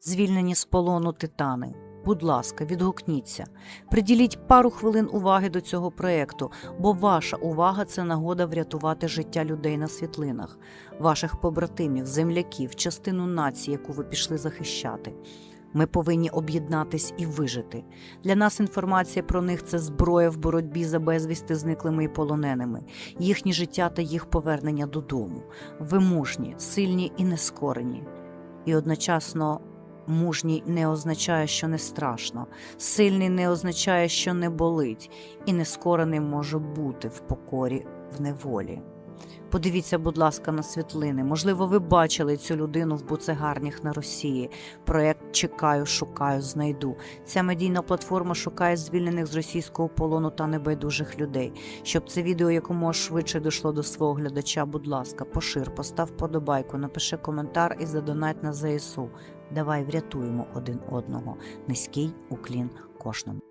Звільнені з полону титани. Будь ласка, відгукніться. Приділіть пару хвилин уваги до цього проєкту, бо ваша увага це нагода врятувати життя людей на світлинах, ваших побратимів, земляків, частину нації, яку ви пішли захищати. Ми повинні об'єднатись і вижити. Для нас інформація про них це зброя в боротьбі за безвісти зниклими і полоненими, їхні життя та їх повернення додому. Ви мужні, сильні і нескорені. І одночасно мужній не означає, що не страшно, сильний не означає, що не болить, і нескорений може бути в покорі в неволі. Подивіться, будь ласка, на світлини. Можливо, ви бачили цю людину в буцегарнях на Росії. Проект Чекаю, шукаю, знайду. Ця медійна платформа шукає звільнених з російського полону та небайдужих людей. Щоб це відео якомога швидше дійшло до свого глядача, будь ласка, пошир, постав подобайку, напиши коментар і задонать на ЗСУ. Давай врятуємо один одного. Низький уклін кожному.